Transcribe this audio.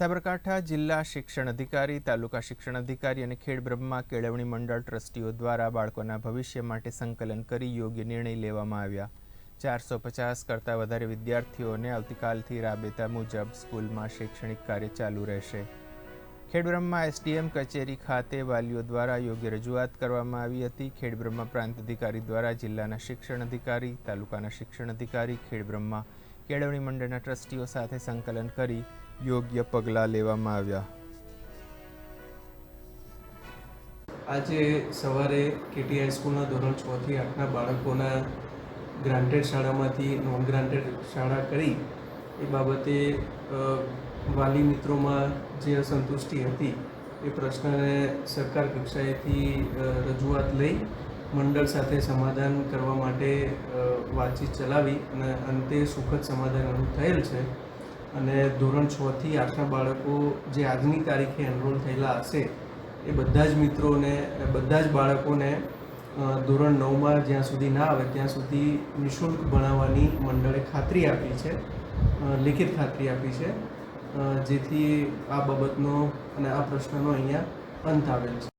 સાબરકાંઠા જિલ્લા શિક્ષણ અધિકારી, તાલુકા શિક્ષણ અધિકારી અને ખેડ બ્રહ્મા કેળવણી મંડળ ટ્રસ્ટીઓ દ્વારા બાળકોના ભવિષ્ય માટે સંકલન કરી યોગ્ય નિર્ણય લેવામાં આવ્યા. ચારસો પચાસ કરતાં વધારે વિદ્યાર્થીઓને આવતીકાલથી રાબેતા મુજબ સ્કૂલમાં શૈક્ષણિક કાર્ય ચાલુ રહેશે. ખેડબ્રહ્મા એસડીએમ કચેરી ખાતે વાલીઓ દ્વારા યોગ્ય રજૂઆત કરવામાં આવી હતી. ખેડબ્રહ્મા પ્રાંત અધિકારી દ્વારા જિલ્લાના શિક્ષણ અધિકારી, તાલુકાના શિક્ષણ અધિકારી ખેડબ્રહ્મા કેળવણી મંડળના ટ્રસ્ટીઓ સાથે સંકલન કરી યોગ્ય પગલાં લેવામાં આવ્યા. આજે સવારે કેટી હાઈસ્કૂલના ધોરણ છ થી આઠના બાળકોના ગ્રાન્ટેડ શાળામાંથી નોન ગ્રાન્ટેડ શાળા કરી. એ બાબતે વાલી મિત્રોમાં જે અસંતુષ્ટિ હતી એ પ્રશ્નને સરકાર કક્ષાએથી રજૂઆત લઈ મંડળ સાથે સમાધાન કરવા માટે વાતચીત ચલાવી અને અંતે સુખદ સમાધાન અનુ થયેલ છે. અને ધોરણ છથી આઠના બાળકો જે આજની તારીખે એનરોલ થયેલા હશે, એ બધા જ મિત્રોને, બધા જ બાળકોને ધોરણ નવમાં જ્યાં સુધી ના આવે, ત્યાં સુધી નિઃશુલ્ક ભણાવવાની મંડળે ખાતરી આપી છે લિખિત ખાતરી આપી છે જેથી આ બાબતનો અને આ પ્રશ્નનો અહીંયા અંત આવેલ છે.